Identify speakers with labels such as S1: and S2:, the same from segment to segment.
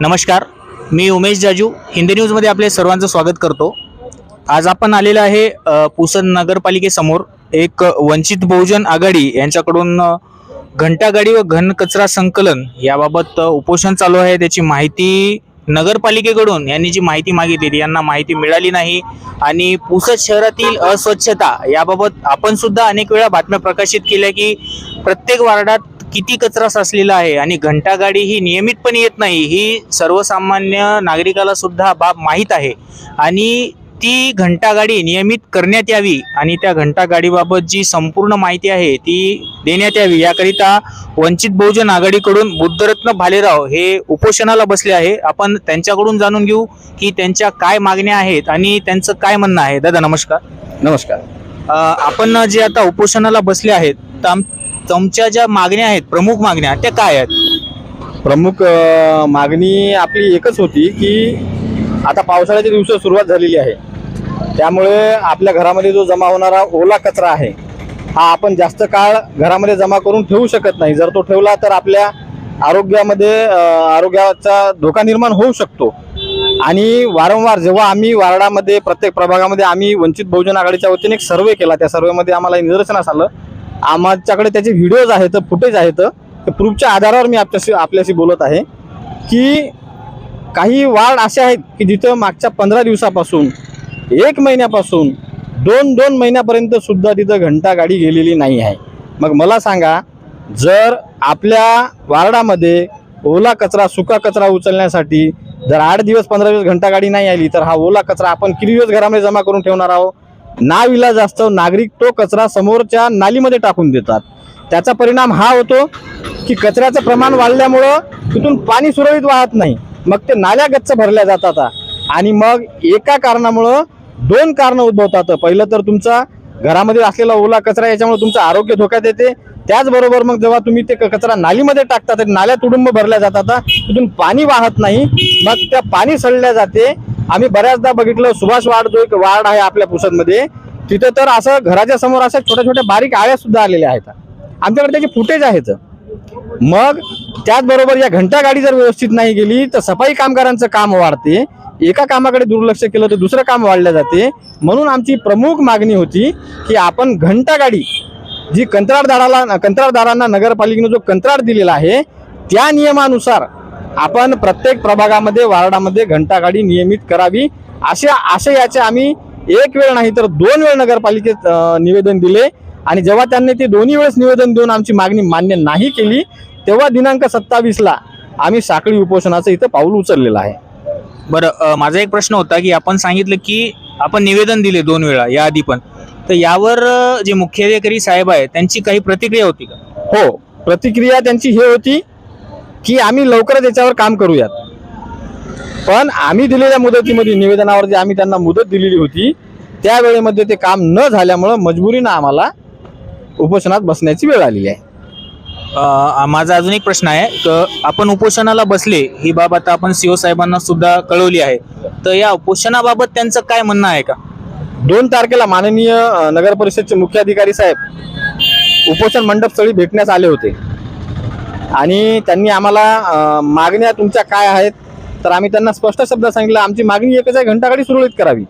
S1: नमस्कार मी उमेश जाजू हिंदी न्यूजमध्ये आपले सर्वांचं स्वागत करतो. आज आपण आलेलं आहे अ, पुसद नगरपालिकेसमोर एक वंचित बहुजन आघाडी यांच्याकडून घंटागाडी व घन कचरा संकलन याबाबत उपोषण चालू आहे. त्याची माहिती नगरपालिकेकडून यांनी जी माहिती मागितली ती यांना माहिती मिळाली नाही. आणि पुसद शहरातील अस्वच्छता याबाबत आपण सुद्धा अनेक वेळा बातम्या प्रकाशित केल्या की प्रत्येक वार्डात किती कचरा साचलेला आहे आणि घंटागाडी ही नियमितपणे येत नाही ही सर्वसामान्य नागरिकाला सुद्धा बाब माहीत आहे. आणि ती घंटागाडी नियमित करण्यात यावी आणि त्या घंटागाडीबाबत जी संपूर्ण माहिती आहे ती देण्यात यावी याकरिता वंचित बहुजन आघाडीकडून बुद्धरत्न भालेराव हे उपोषणाला बसले आहे. आपण त्यांच्याकडून जाणून घेऊ की त्यांच्या काय मागण्या आहेत आणि त्यांचं काय म्हणणं आहे. दादा नमस्कार.
S2: नमस्कार.
S1: आपण जे आता उपोषणाला बसले आहेत तर तुमच्या ज्या मागण्या आहेत प्रमुख मागण्या त्या काय आहेत?
S2: प्रमुख मागणी आपली एकच होती की आता पावसाळ्याच्या दिवस सुरुवात झालेली आहे. त्यामुळे आपल्या घरामध्ये जो जमा होणारा ओला कचरा आहे हा आपण जास्त काळ घरामध्ये जमा करून ठेवू शकत नाही. जर तो ठेवला तर आपल्या आरोग्यामध्ये आरोग्याचा धोका निर्माण होऊ शकतो. आणि वारंवार जेव्हा आम्ही वार्डामध्ये प्रत्येक प्रभागामध्ये आम्ही वंचित बहुजन आघाडीच्या वतीने एक सर्वे केला त्या सर्वेमध्ये आम्हाला निदर्शनास आलं आमच्याकडे त्याचे व्हिडिओज आहेत फुटेज आहेत. ते प्रूफच्या आधारावर मी आपल्याशी आपल्याशी बोलत आहे की काही वार्ड असे आहेत की जिथं मागच्या पंधरा दिवसापासून एक महिन्यापासून दोन दोन महिन्यापर्यंत सुद्धा तिथं घंटा गाडी गेलेली नाही आहे. मग मला सांगा जर आपल्या वार्डामध्ये ओला कचरा सुका कचरा उचलण्यासाठी जर आठ दिवस पंधरा दिवस घंटा गाडी नाही आली तर हा ओला कचरा आपण किती दिवस घरामध्ये जमा करून ठेवणार आहोत? ना जास्त नागरिक तो कचरा समोरच्या नालीमध्ये टाकून देतात. त्याचा परिणाम हा होतो की कचऱ्याचं प्रमाण वाढल्यामुळं तिथून पाणी सुरळीत वाहत नाही. मग ते नाल्या गच्च भरल्या जातात. आणि मग एका कारणामुळं दोन कारणं उद्भवतात. पहिलं तर तुमचा घरामध्ये असलेला ओला कचरा याच्यामुळे तुमचं आरोग्य धोक्यात येते. त्याचबरोबर मग जेव्हा तुम्ही ते क- कचरा नालीमध्ये टाकता तर नाल्या तुडुंब भरल्या जातात. तिथून पाणी वाहत नाही. मग त्या पाणी सडल्या जाते. आम्ही बऱ्याचदा बघितलं सुभाष वार्ड जो एक वार्ड आहे आपल्या पुसदमध्ये तिथं तर असं घराच्या समोर अशा छोट्या छोट्या बारीक आळ्या सुद्धा आलेल्या आहेत. आमच्याकडे त्याचे फुटेज आहेत मग त्याचबरोबर या घंटा गाडी जर व्यवस्थित नाही गेली तर सफाई कामगारांचं काम वाढते. एका कामाकडे दुर्लक्ष केलं तर दुसरं काम वाढलं जाते. म्हणून आमची प्रमुख मागणी होती की आपण घंटा गाडी जी कंत्राटदाराला कंत्राटदारांना नगरपालिकेनं जो कंत्राट दिलेला आहे त्या नियमानुसार आपण प्रत्येक प्रभागामध्ये वार्डामध्ये घंटा गाडी नियमित करावी. अशा आशयाचे आम्ही एक वेळ नाही तर दोन वेळ नगरपालिकेत निवेदन दिले. आणि जेव्हा त्यांनी ते दोन्ही वेळेस निवेदन देऊन आमची मागणी मान्य नाही केली तेव्हा दिनांक सत्तावीसला आम्ही साखळी उपोषणाचं इथं पाऊल उचललेलं आहे.
S1: बरं माझा एक प्रश्न होता की आपण सांगितलं की आपण निवेदन दिले दोन वेळा याआधी पण. तर यावर जे मुख्याधिकारी साहेब आहे त्यांची काही प्रतिक्रिया होती का?
S2: हो प्रतिक्रिया त्यांची ही होती की आम्ही लवकरच याच्यावर काम करूयात. पण आम्ही दिलेल्या मुदतीमध्ये निवेदनावर जे आम्ही त्यांना मुदत दिलेली होती त्या वेळेमध्ये ते काम न झाल्यामुळं मजबुरीनं आम्हाला उपोषणात बसण्याची वेळ आलेली आहे.
S1: माझा अजून एक प्रश्न आहे क आपण उपोषणाला बसले ही बाब आता आपण सीओ साहेबांना सुद्धा कळवली आहे. तर या उपोषणाबाबत त्यांचं काय म्हणणं आहे का?
S2: दोन तारखेला माननीय नगर परिषदचे मुख्याधिकारी साहेब उपोषण मंडपस्थळी भेटण्यास आले होते. आणि त्यांनी आम्हाला मागण्या तुमच्या काय आहेत तर आम्ही त्यांना स्पष्ट शब्द सांगितलं आमची मागणी एकच आहे घंटागाडी सुरळीत करावी.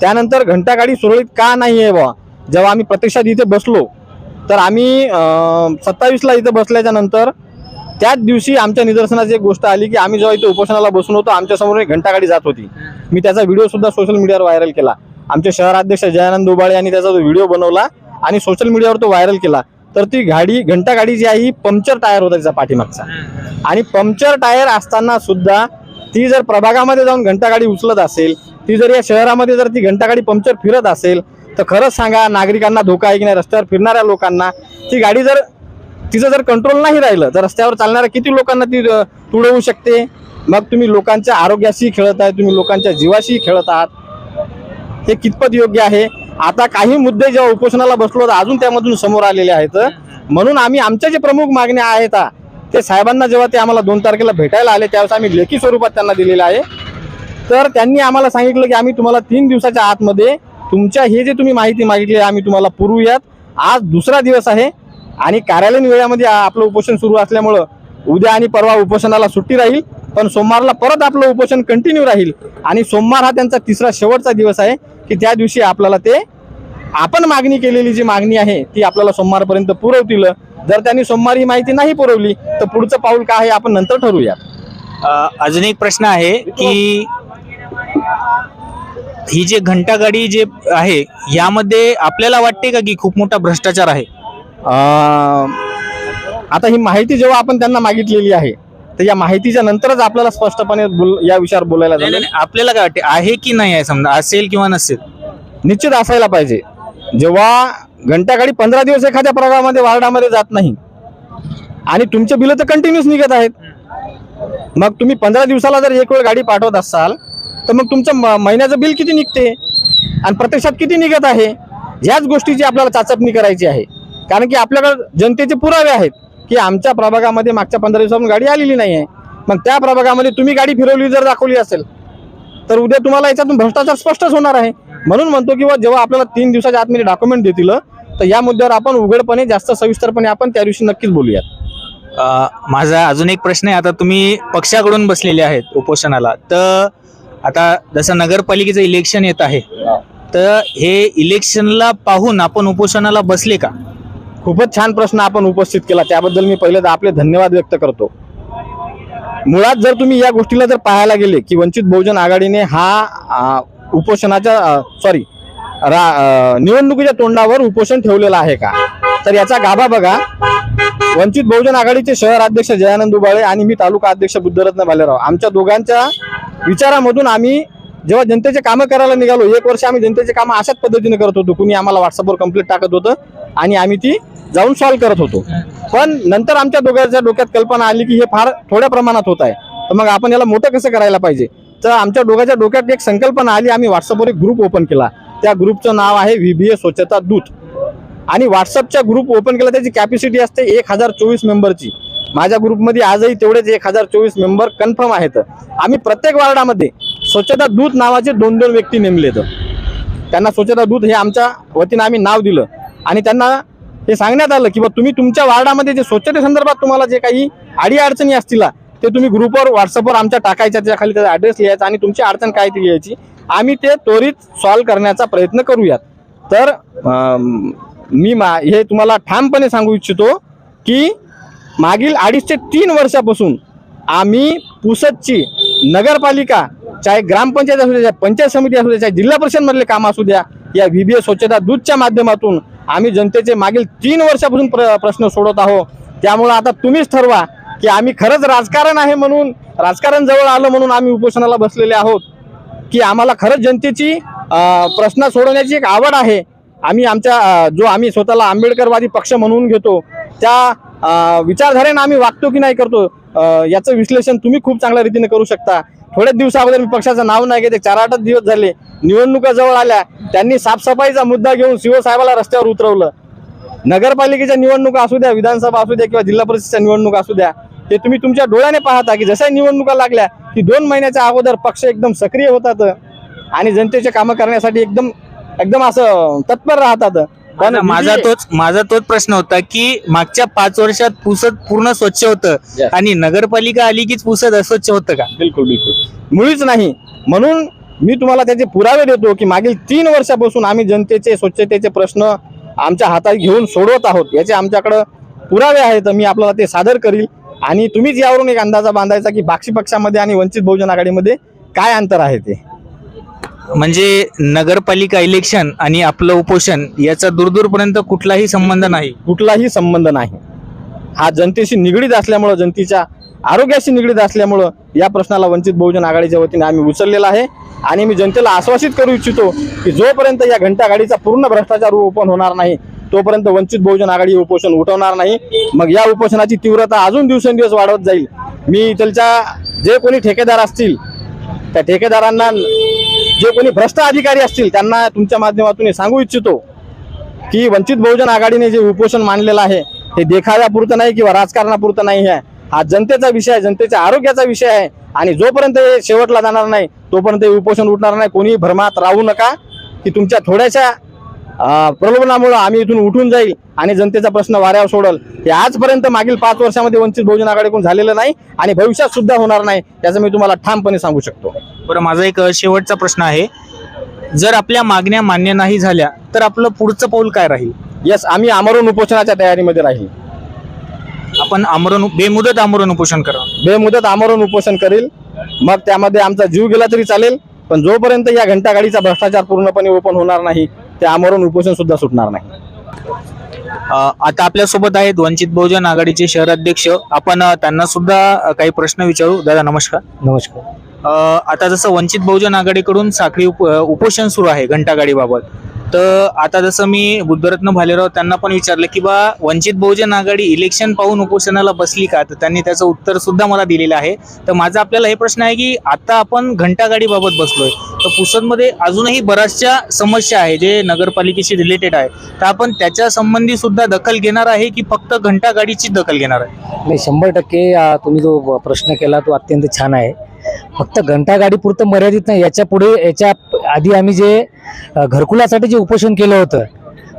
S2: त्यानंतर घंटागाडी सुरळीत का नाही आहे बा जेव्हा आम्ही प्रत्यक्षात इथे बसलो तर आम्ही सत्तावीसला इथं बसल्याच्या नंतर त्याच दिवशी आमच्या निदर्शनाची एक गोष्ट आली की आम्ही जेव्हा इथे उपोषणाला बसून होतो आमच्यासमोर एक घंटागाडी जात होती. मी त्याचा व्हिडिओसुद्धा सोशल मीडियावर व्हायरल केला. आमचे शहराध्यक्ष जयानंद उबाळे यांनी त्याचा जो व्हिडिओ बनवला आणि सोशल मीडियावर तो व्हायरल केला. तर ती गाडी घंटा गाडी जी आहे ही पंक्चर टायर होता तिचा पाठीमागचा. आणि पंक्चर टायर असताना सुद्धा ती जर प्रभागामध्ये जाऊन घंटा गाडी उचलत असेल ती जर या शहरामध्ये जर ती घंटा गाडी पंक्चर फिरत असेल तर खरंच सांगा नागरिकांना धोका आहे की नाही? रस्त्यावर फिरणाऱ्या लोकांना ती गाडी जर तिचं जर कंट्रोल नाही राहिलं तर रस्त्यावर चालणाऱ्या किती लोकांना ती तुडवू शकते? मग तुम्ही लोकांच्या आरोग्याशी खेळत आहे तुम्ही लोकांच्या जीवाशी खेळत आहात. हे कितपत योग्य आहे? आता काही मुद्दे जेव्हा उपोषणाला बसलो तर अजून त्यामधून समोर आलेले आहेत. म्हणून आम्ही आमच्या जे प्रमुख मागण्या आहेत आ, ते साहेबांना जेव्हा ते आम्हाला दोन तारखेला भेटायला आले त्यावेळेस आम्ही लेखी स्वरूपात त्यांना दिलेलं आहे. तर त्यांनी आम्हाला सांगितलं की आम्ही तुम्हाला तीन दिवसाच्या आतमध्ये तुमच्या हे जे तुम्ही माहिती मागितली आहे आम्ही तुम्हाला पुरवूयात. आज दुसरा दिवस आहे आणि कार्यालयीन वेळामध्ये आपलं उपोषण सुरू असल्यामुळं उद्या आणि परवा उपोषणाला सुट्टी राहील पण सोमवारला परत आपलं उपोषण कंटिन्यू राहील. आणि सोमवार हा त्यांचा तिसरा शेवटचा दिवस आहे. की त्या दिवशी आपल्याला ते आपण मागणी केलेली जी मागणी आहे ती आपल्याला सोमवारपर्यंत पुरवतील. जर त्यांनी सोमवारी ही माहिती नाही पुरवली तर पुढचं पाऊल काय आहे आपण नंतर ठरवूया
S1: अजून एक प्रश्न आहे की ही जे घंटागाडी जे आहे यामध्ये आपल्याला वाटते का की खूप मोठा भ्रष्टाचार आहे?
S2: अं, आता ही माहिती जेव्हा आपण त्यांना मागितलेली आहे तर या माहितीच्या नंतरच आपल्याला स्पष्टपणे बोल या विषयावर बोलायला
S1: नाही, आपल्याला काय वाटते आहे की नाही आहे समजा? असेल किंवा नसेल?
S2: निश्चित असायला पाहिजे. जेव्हा घंटागाडी पंधरा दिवस एखाद्या प्रभागामध्ये वार्डामध्ये जात नाही आणि तुमचे बिलं तर कंटिन्यूस निघत आहेत. मग तुम्ही पंधरा दिवसाला जर एक वेळ गाडी पाठवत असाल तर मग तुमचं महिन्याचं बिल किती निघते? आणि प्रत्यक्षात किती निघत आहे? ह्याच गोष्टीची आपल्याला चाचपणी करायची आहे. कारण की आपल्याकडे जनतेचे पुरावे आहेत. की आमच्या प्रभागामध्ये मागच्या पंधरा दिवसापासून गाडी आलेली नाही आहे मग त्या प्रभागामध्ये तुम्ही गाडी फिरवली जर दाखवली असेल तर उद्या तुम्हाला याच्यातून भ्रष्टाचार स्पष्टच होणार आहे. म्हणून म्हणतो की जेव्हा आपल्याला तीन दिवसाच्या आतमध्ये डॉक्युमेंट देतील तर या मुद्द्यावर आपण उघडपणे जास्त सविस्तरपणे आपण त्या दिवशी नक्कीच बोलूयात.
S1: माझा अजून एक प्रश्न आहे. आता तुम्ही पक्षाकडून बसलेले आहेत उपोषणाला. तर आता जसं नगरपालिकेचं इलेक्शन येत आहे तर हे इलेक्शनला पाहून आपण उपोषणाला बसले का?
S2: खूपच छान प्रश्न आपण उपस्थित केला. त्याबद्दल मी पहिले तर आपले धन्यवाद व्यक्त करतो. मुळात जर तुम्ही या गोष्टीला जर पाहायला गेले की वंचित बहुजन आघाडीने हा उपोषणाच्या सॉरी रा निवडणुकीच्या तोंडावर उपोषण ठेवलेलं आहे का? तर याचा गाभा बघा. वंचित बहुजन आघाडीचे शहर अध्यक्ष जयानंद दुबाळे आणि मी तालुका अध्यक्ष बुद्धरत्न भालेराव आमच्या दोघांच्या विचारामधून आम्ही जेव्हा जनतेचे कामं करायला निघालो एक वर्ष आम्ही जनतेचे कामं अशाच पद्धतीने करत होतो. कुणी आम्हाला व्हॉट्सअपवर कंप्लीट टाकत होतं. आणि आम्ही ती जाऊन सॉल्व्ह करत होतो. पण नंतर आमच्या दोघांच्या डोक्यात कल्पना आली की हे फार थोड्या प्रमाणात होत आहे. तर मग आपण याला मोठं कसं करायला पाहिजे? तर आमच्या दोघांच्या डोक्यात एक संकल्पना आली आम्ही व्हॉट्सअपवर एक ग्रुप ओपन केला. त्या ग्रुपचं नाव आहे व्हीबीए स्वच्छता दूत. आणि व्हॉट्सअपच्या ग्रुप ओपन केला त्याची कॅपॅसिटी असते एक हजार चोवीस मेंबरची माझ्या ग्रुपमध्ये आजही तेवढेच एक हजार चोवीस मेंबर कन्फर्म आहेत. आम्ही प्रत्येक वार्डामध्ये स्वच्छता दूत नावाचे दोन दोन व्यक्ती नेमलेत. त्यांना स्वच्छता दूत हे आमच्या वतीनं आम्ही नाव दिलं. आणि त्यांना हे सांगण्यात आलं की बा तुम्ही तुमच्या वार्डामध्ये जे स्वच्छतेसंदर्भात तुम्हाला जे काही अडीअडचणी असतील ते तुम्ही ग्रुपवर व्हॉट्सअपवर आमच्या टाकायच्या त्या खाली त्याचा ॲड्रेस लिहायचा आणि तुमची अडचण काय ती लिहायची आम्ही ते त्वरित सॉल्व्ह करण्याचा प्रयत्न करूयात. तर मी मा हे तुम्हाला ठामपणे सांगू इच्छितो की मागील अडीच ते तीन वर्षापासून आम्ही पुसदची नगरपालिका चाहे ग्रामपंचायत असू द्या चाहे पंचायत समिती असू द्या चाहे जिल्हा परिषदमधले काम असू द्या या व्ही व्हीबीए स्वच्छता दूधच्या माध्यमातून आम्ही जनतेचे मागील तीन वर्षापासून प्र प्रश्न सोडत आहोत. त्यामुळं आता तुम्हीच ठरवा की आम्ही खरंच राजकारण आहे म्हणून राजकारण जवळ आलं म्हणून आम्ही उपोषणाला बसलेले आहोत. की आम्हाला खरंच जनतेची प्रश्न सोडवण्याची एक आवड आहे. आम्ही आमच्या जो आम्ही स्वतःला आंबेडकरवादी पक्ष म्हणून घेतो त्या विचारधारेनं आम्ही वागतो की नाही करतो याचं विश्लेषण तुम्ही खूप चांगल्या रीतीने करू शकता. थोड्याच दिवसा अगोदर मी पक्षाचं नाव नाही घेते चार आठच दिवस झाले निवडणुका जवळ आल्या त्यांनी साफसफाईचा मुद्दा घेऊन शिवसाहेबाला रस्त्यावर उतरवलं. नगरपालिकेच्या निवडणुका असू द्या विधानसभा असू द्या किंवा जिल्हा परिषदच्या निवडणुका असू द्या ते तुम्ही तुमच्या डोळ्याने पाहता की जशा निवडणुका लागल्या की दोन महिन्याच्या अगोदर पक्ष एकदम सक्रिय होतात आणि जनतेचे कामं करण्यासाठी एकदम एकदम असं तत्पर राहतात.
S1: माझा- तोच माझा तोच प्रश्न होता की मागच्या पाच वर्षात पुसद पूर्ण स्वच्छ होतं. आणि नगरपालिका आली कीच पुसद अस्वच्छ होतं का?
S2: बिलकुल बिलकुल. मुळीच नाही. म्हणून मी तुम्हाला त्याचे पुरावे देतो की मागील तीन वर्षापासून आम्ही जनतेचे स्वच्छतेचे प्रश्न आमच्या हातात घेऊन सोडवत आहोत. याचे आमच्याकडं पुरावे आहेत मी आपल्याला ते सादर करील. आणि तुम्हीच यावरून एक अंदाजा बांधायचा की बाक्षी पक्षामध्ये आणि वंचित बहुजन आघाडीमध्ये काय अंतर आहे ते.
S1: म्हणजे नगरपालिका इलेक्शन आणि आपलं उपोषण याचा दूरदूरपर्यंत कुठलाही संबंध नाही.
S2: कुठलाही संबंध नाही. हा जनतेशी निगडीत असल्यामुळं जनतेच्या आरोग्याशी निगडीत असल्यामुळं या प्रश्नाला वंचित बहुजन आघाडीच्या वतीने आम्ही उचललेला आहे. आणि मी जनतेला आश्वासित करू इच्छितो की जोपर्यंत या घंटागाडीचा पूर्ण भ्रष्टाचार ओपन होणार नाही तोपर्यंत वंचित बहुजन आघाडी उपोषण उठवणार नाही. मग या उपोषणाची तीव्रता अजून दिवसेंदिवस वाढवत जाईल. मी इथलच्या जे कोणी ठेकेदार असतील त्या ठेकेदारांना जे कोणी भ्रष्ट अधिकारी असतील त्यांना तुमच्या माध्यमातून हे सांगू इच्छितो की वंचित बहुजन आघाडीने जे उपोषण मानलेलं आहे हे देखाव्यापुरतं नाही किंवा राजकारणापुरतं नाही आहे. हा जनतेचा विषय आहे जनतेच्या आरोग्याचा विषय आहे आणि जोपर्यंत हे शेवटला जाणार नाही तोपर्यंत हे उपोषण उठणार नाही. कोणी भ्रमात राहू नका की तुमच्या थोड्याशा प्रलोभनामुळं आम्ही इथून उठून जाईल आणि जनतेचा प्रश्न वाऱ्यावर सोडल. हे आजपर्यंत मागील पाच वर्षामध्ये वंचित बहुजन आघाडीकडून झालेलं नाही आणि भविष्यात सुद्धा होणार नाही याचं मी तुम्हाला ठामपणे सांगू शकतो.
S1: बरं माझा एक शेवटचा प्रश्न आहे. जर आपल्या मागण्या मान्य नाही झाल्या तर आपलं पुढचं पाऊल काय राहील?
S2: यस आम्ही आमरण उपोषणाच्या तयारीमध्ये राहील.
S1: आपण आमरण बेमुदत आमरण उपोषण करा.
S2: बेमुदत आमरण उपोषण करील. मग त्यामध्ये आमचा जीव गेला तरी चालेल पण जोपर्यंत या घंटागाडीचा भ्रष्टाचार पूर्णपणे ओपन होणार नाही ते आमरण उपोषण सुद्धा सुटणार नाही.
S1: आता आपल्यासोबत आहेत वंचित बहुजन आघाडीचे शहराध्यक्ष. आपण त्यांना सुद्धा काही प्रश्न विचारू. दादा नमस्कार.
S3: नमस्कार.
S1: आता जसं वंचित बहुजन आघाडीकडून साखळी उप उपोषण सुरू आहे घंटागाडीबाबत. तर आता जसं मी बुद्धरत्न भालेराव त्यांना पण विचारलं की बा वंचित बहुजन आघाडी इलेक्शन पाहून उपोषणाला बसली का? तर त्यांनी त्याचं उत्तर सुद्धा मला दिलेलं आहे. तर माझा आपल्याला हे प्रश्न आहे की आता आपण घंटागाडीबाबत बसलोय. तर पुसदमध्ये अजूनही बऱ्याचशा समस्या आहे जे नगरपालिकेशी रिलेटेड आहे. तर आपण त्याच्या संबंधी सुद्धा दखल घेणार आहे की फक्त घंटागाडीचीच दखल घेणार आहे?
S3: नाही शंभर टक्के तुम्ही जो प्रश्न केला तो अत्यंत छान आहे. फक्त घंटागाडी पुरतं मर्यादित नाही. याच्यापुढे याच्या आधी आम्ही जे घरकुलासाठी जे उपोषण केलं होतं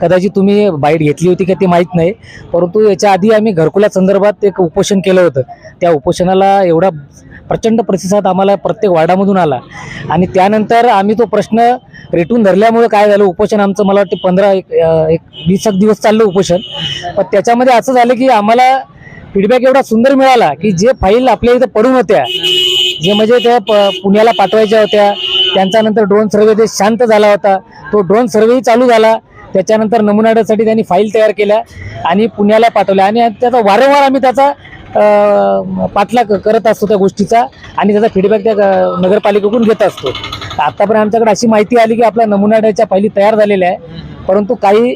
S3: कदाचित तुम्ही बाईट घेतली होती का ते माहीत नाही परंतु याच्या आधी आम्ही घरकुला संदर्भात एक उपोषण केलं होतं. त्या उपोषणाला एवढा प्रचंड प्रतिसाद आम्हाला प्रत्येक वार्डामधून आला. आणि त्यानंतर आम्ही तो प्रश्न रेटून धरल्यामुळे काय झालं उपोषण आमचं मला वाटतं पंधरा एक एक वीस एक दिवस चाललं उपोषण. पण त्याच्यामध्ये असं झालं की आम्हाला फीडबॅक एवढा सुंदर मिळाला की जे फाईल आपल्या इथं पडून होत्या जे म्हणजे त्या प- पुण्याला पाठवायच्या होत्या त्यांचा नंतर ड्रोन सर्वे ते शांत झाला होता. तो ड्रोन सर्वेही चालू झाला. त्याच्यानंतर नमुनासाठी त्यांनी फाईल तयार केल्या आणि पुण्याला पाठवल्या. आणि त्याचा वारंवार आम्ही त्याचा पाठलाग करत असतो त्या गोष्टीचा आणि त्याचा फीडबॅक त्या नगरपालिकेकडून घेत असतो. आत्तापर्यंत आमच्याकडे अशी माहिती आली की आपल्या नमुनाड्याच्या फाईली तयार झालेल्या आहे. परंतु काही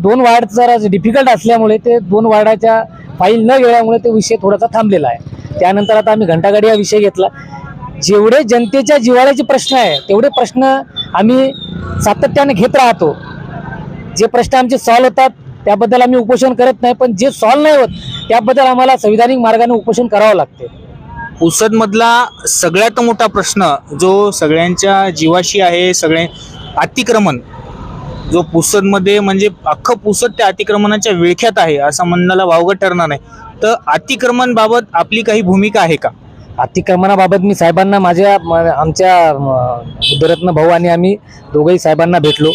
S3: दोन वार्ड जरा डिफिकल्ट असल्यामुळे ते दोन वार्डाच्या फाईल न गेल्यामुळे तो विषय थोडासा थांबलेला आहे. त्यानंतर आता आम्ही घंटागाडी हा विषय घेतला. जेवढे जनतेच्या जिवाळ्याचे प्रश्न आहे तेवढे प्रश्न आम्ही सातत्याने घेत राहतो. जे प्रश्न आमचे सॉल्व्ह होतात त्याबद्दल आम्ही उपोषण करत नाही पण जे सॉल्व्ह नाही होत त्याबद्दल आम्हाला संविधानिक मार्गाने उपोषण करावं लागते.
S1: पुसदमधला सगळ्यात मोठा प्रश्न जो सगळ्यांच्या जीवाशी आहे सगळे अतिक्रमण जो पुसदमध्ये म्हणजे अख्खं पुसद त्या अतिक्रमणाच्या विळख्यात आहे असं म्हणण्याला वावगं ठरणार नाही. तर अतिक्रमणबाबत आपली काही भूमिका आहे का?
S3: अतिक्रमणाबाबत मी साहेबांना माझ्या म- आमच्या बुद्धरत्न भाऊ आणि आम्ही दोघंही साहेबांना भेटलो.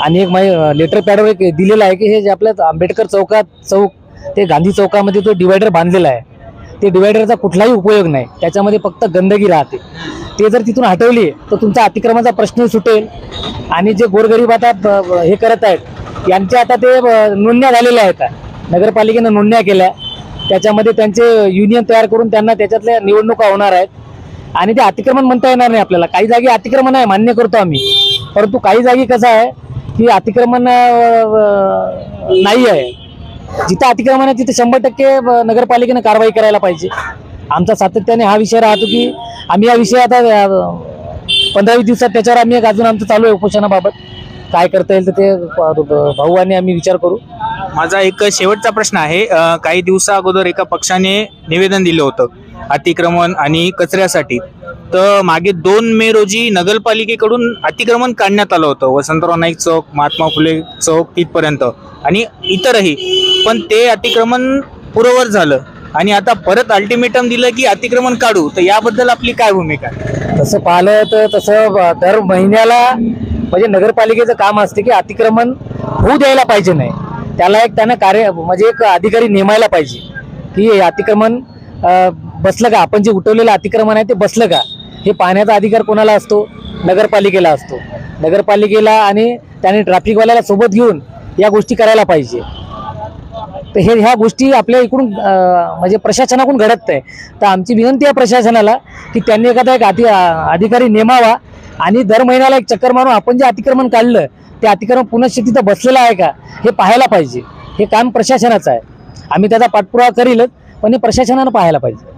S3: आणि एक माझे लेटर पॅडवर एक दिलेलं आहे की हे जे आपल्या आंबेडकर चौकात चौक ते गांधी चौकामध्ये तो डिवायडर बांधलेला आहे. ते डिवायडरचा कुठलाही उपयोग नाही. त्याच्यामध्ये फक्त गंदगी राहते. ते जर तिथून हटवली तर तुमचा अतिक्रमणाचा प्रश्न सुटेल. आणि जे गोरगरीब आता हे करत आहेत यांच्या आता ते नोंदण्या झालेल्या आहेत. नगरपालिकेनं नोंदण्या केल्या. त्याच्यामध्ये त्यांचे युनियन तयार करून त्यांना त्याच्यातल्या निवडणुका होणार आहेत. आणि ते अतिक्रमण म्हणता येणार नाही आपल्याला. काही जागी अतिक्रमण आहे मान्य करतो आम्ही. परंतु काही जागी कसं आहे की अतिक्रमण नाही आहे. जिथं अतिक्रमण आहे तिथे शंभर टक्के नगरपालिकेनं कारवाई करायला पाहिजे. आमचा सातत्याने हा विषय राहतो की आम्ही या विषय आता पंधरावी दिवसात त्याच्यावर आम्ही एक अजून आमचं चालू आहे उपोषणाबाबत. काय करता येईल तर ते भाऊ आणि आम्ही विचार करू.
S1: माझा एक शेवटचा प्रश्न आहे काही दिवसा अगोदर एका पक्षाने निवेदन दिलं होतं. अतिक्रमण आणि कचऱ्यासाठी. तर मागे दोन मे रोजी नगरपालिकेकडून अतिक्रमण काढण्यात आलं होतं. वसंतराव नाईक चौक महात्मा फुले चौक तिथपर्यंत. आणि इतरही. पण ते अतिक्रमण पुरोवर झालं. आणि आता परत अल्टिमेटम दिलं की अतिक्रमण काढू. तर याबद्दल आपली काय भूमिका?
S3: तसं पाहिलं तर तसं दर महिन्याला म्हणजे नगरपालिकेचं काम असते की अतिक्रमण होऊ द्यायला पाहिजे नाही. त्याला एक त्यानं कार्य म्हणजे एक अधिकारी नेमायला पाहिजे. की हे अतिक्रमण बसलं का? आपण जे उठवलेलं अतिक्रमण आहे ते बसलं का? हे पाहण्याचा अधिकार कोणाला असतो? नगरपालिकेला असतो. नगरपालिकेला आणि त्याने ट्रॅफिकवाल्याला सोबत घेऊन या गोष्टी करायला पाहिजे. तर हे ह्या गोष्टी आपल्या इकडून म्हणजे प्रशासनाकडून घडत आहे. तर आमची विनंती आहे प्रशासनाला की त्यांनी एखादा एक अधि अधिकारी नेमावा आणि दर महिन्याला एक चक्कर मारून आपण जे अतिक्रमण काढलं ते अतिक्रमण पुनश्च तिथं बसलेलं आहे का? हे पाहायला पाहिजे. हे काम प्रशासनाचं आहे. आम्ही त्याचा पाठपुरावा करीलच पण हे प्रशासनानं पाहायला पाहिजे.